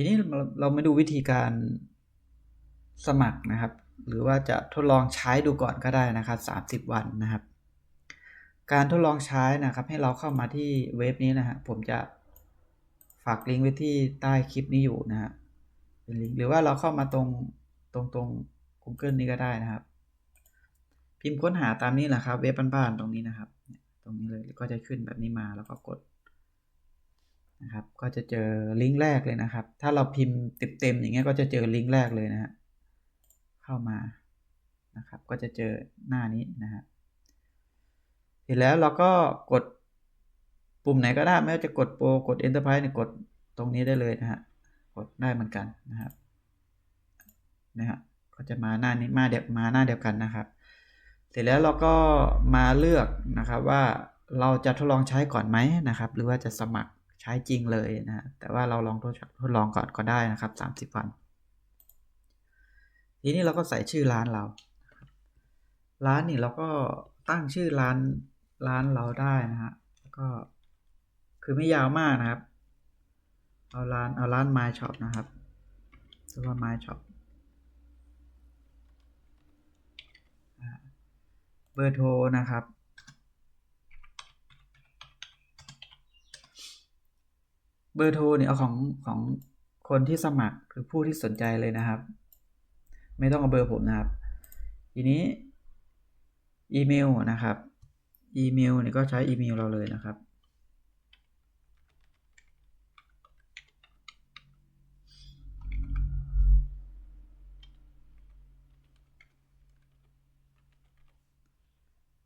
ทีนี้เราเรามาดูวิธีการสมัครนะครับ หรือว่าจะทดลองใช้ดูก่อนก็ได้นะครับ 30 วันนะครับ การทดลองใช้นะครับ ให้เราเข้ามาที่เว็บนี้นะฮะผมจะฝากลิงก์ไว้ที่ใต้คลิปนี้อยู่นะฮะเป็นลิงก์หรือว่าเราเข้ามาตรงตรงตรง Google นี้ก็ได้นะครับ พิมพ์ค้นหาตามนี้แหละครับ เว็บบ้านๆตรงนี้นะครับ ตรงนี้เลยก็จะขึ้นแบบนี้มาแล้วก็กด นะครับ ก็จะเจอลิงก์แรกเลยนะครับ ถ้าเราพิมพ์เต็มๆอย่างเงี้ยก็จะเจอลิงก์แรกเลยนะฮะเข้ามานะครับ ก็จะเจอหน้านี้นะฮะเสร็จแล้วเราก็กดปุ่มไหนก็ได้ไม่ว่าจะกดโปรกด Enterprise เนี่ยกดตรงนี้ได้เลยนะฮะกดได้เหมือนกันนะครับนะฮะก็จะมาหน้านี้มาเดียวมาหน้าเดียวกันนะครับ เสร็จแล้วเราก็มาเลือกนะครับว่าเราจะทดลองใช้ก่อนไหมนะครับ หรือว่าจะสมัคร ใช้จริงเลยนะแต่ว่าเราลองทดทดลองก่อนก็ได้นะครับ 30 วัน ทีนี้เราก็ใส่ชื่อร้านเรา ร้านนี่เราก็ตั้งชื่อร้านร้านเราได้นะฮะก็คือไม่ยาวมากนะครับ เอาร้านเอาร้าน My Shop นะครับชื่อว่า My Shop เบอร์โทรนะครับ บอร์โทรเนี่ยเอาของของคนที่สมัครหรือผู้ที่สนใจเลยนะครับ ไม่ต้องเอาเบอร์ผมนะครับ ทีนี้อีเมลนะครับ อีเมลเนี่ยก็ใช้อีเมลเราเลยนะครับ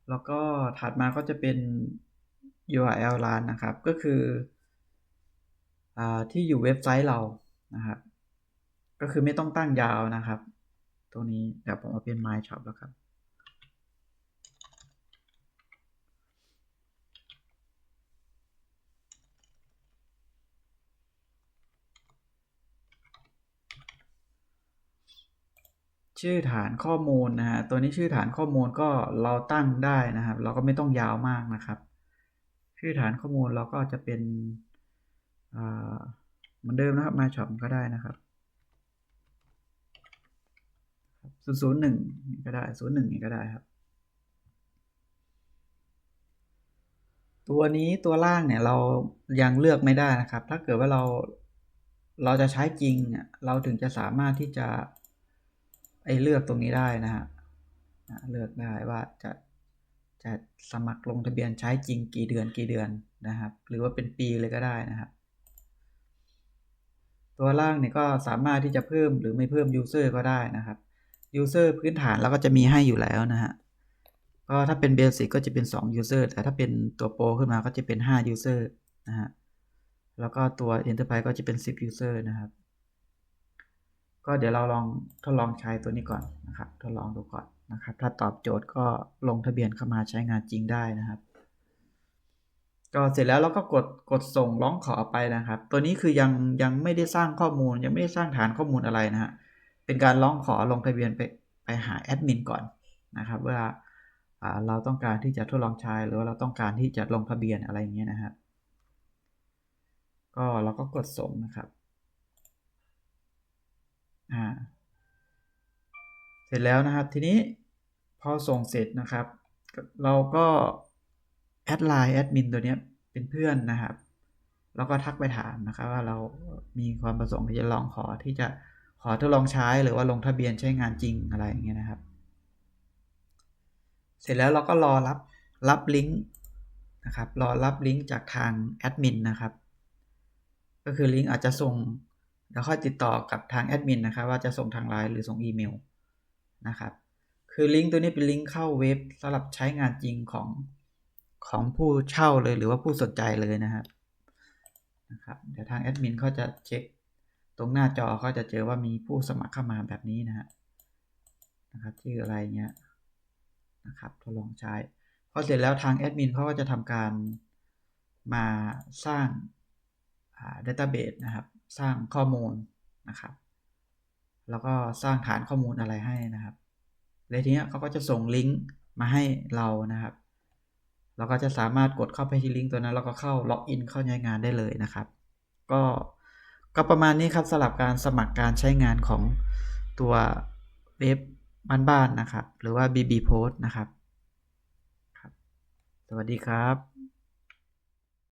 แล้วก็ถัดมาก็จะเป็น URL ร้านนะครับ ก็คืออ ที่อยู่เว็บไซต์เรานะครับ ก็คือไม่ต้องตั้งยาวนะครับตัวนี้เดี๋ยวผมเอาเป็น My Shop แล้วครับ ชื่อฐานข้อมูลนะฮะตัวนี้ชื่อฐานข้อมูลก็เราตั้งได้นะครับ เราก็ไม่ต้องยาวมากนะครับ ชื่อฐานข้อมูลเราก็จะเป็น เหมือนเดิมนะครับมาช็อปก็ได้นะครับศูนย์ศูนย์หนึ่งก็ได้ศูนย์หนึ่งก็ได้ครับ ตัวนี้ตัวล่างเนี่ยเรายังเลือกไม่ได้นะครับ ถ้าเกิดว่าเราเราจะใช้จริงเราถึงจะสามารถที่จะไอเลือกตรงนี้ได้นะฮะเลือกได้ว่าจะจะสมัครลงทะเบียนใช้จริงกี่เดือนกี่เดือนนะครับ หรือว่าเป็นปีเลยก็ได้นะครับ ตัวล่างเนี่ยก็สามารถที่จะเพิ่มหรือไม่เพิ่ม user ก็ได้นะครับ user พื้นฐานเราก็จะมีให้อยู่แล้วนะฮะก็ถ้าเป็นเบสิกก็จะเป็น 2 user แต่ถ้าเป็นตัวโปรขึ้นมาก็จะเป็น 5 user นะฮะแล้วก็ตัว enterprise ก็จะเป็น 10 user นะครับ ก็เดี๋ยวเราลองทดลองใช้ตัวนี้ก่อนนะครับทดลองดูก่อนนะครับ ถ้าตอบโจทย์ก็ลงทะเบียนเข้ามาใช้งานจริงได้นะครับ ก็เสร็จแล้วเราก็กดกดส่งร้องขอไปนะครับ ตัวนี้คือยังยังไม่ได้สร้างข้อมูล ยังไม่ได้สร้างฐานข้อมูลอะไรนะฮะเป็นการร้องขอลงทะเบียนไปไปหาแอดมินก่อนนะครับว่าเราต้องการที่จะทดลองใช้หรือว่าเราต้องการที่จะลงทะเบียนอะไรอย่างเงี้ยนะครับ ก็เราก็กดส่งนะครับอ่าเสร็จแล้วนะครับทีนี้พอส่งเสร็จนะครับ เราก็ แอดไลน์แอดมินตัวนี้เป็นเพื่อนนะครับ แล้วก็ทักไปถามนะครับว่าเรามีความประสงค์ที่จะลองขอที่จะขอทดลองใช้หรือว่าลงทะเบียนใช้งานจริงอะไรอย่างเงี้ยนะครับ เสร็จแล้วเราก็รอรับรับลิงก์นะครับ รอรับลิงก์จากทางแอดมินนะครับ ก็คือลิงก์อาจจะส่งแล้วค่อยติดต่อกับทางแอดมินนะครับว่าจะส่งทางไลน์หรือส่งอีเมลนะครับ คือลิงก์ตัวนี้เป็นลิงก์เข้าเว็บสำหรับใช้งานจริงของ ของผู้เช่าเลยหรือว่าผู้สนใจเลยนะครับนะครับ เดี๋ยวทางแอดมินเขาจะเช็คตรงหน้าจอเขาจะเจอว่ามีผู้สมัครเข้ามาแบบนี้นะฮะนะครับชื่ออะไรเงี้ยนะครับทดลองใช้พอเสร็จแล้วทางแอดมินเขาก็จะทำการมาสร้างดัตต้าเบสนะครับ สร้างข้อมูลนะครับ แล้วก็สร้างฐานข้อมูลอะไรให้นะครับเลยทีนี้เขาก็จะส่งลิงก์มาให้เรานะครับ เราก็จะสามารถกดเข้าไปที่ลิงก์ตัวนั้นแล้วก็เข้าล็อกอินเข้าใช้งานได้เลยนะครับ ก็ก็ประมาณนี้ครับสำหรับการสมัครการใช้งานของตัวเว็บบ้านๆนะครับ หรือว่า BB Post นะครับครับสวัสดีครับ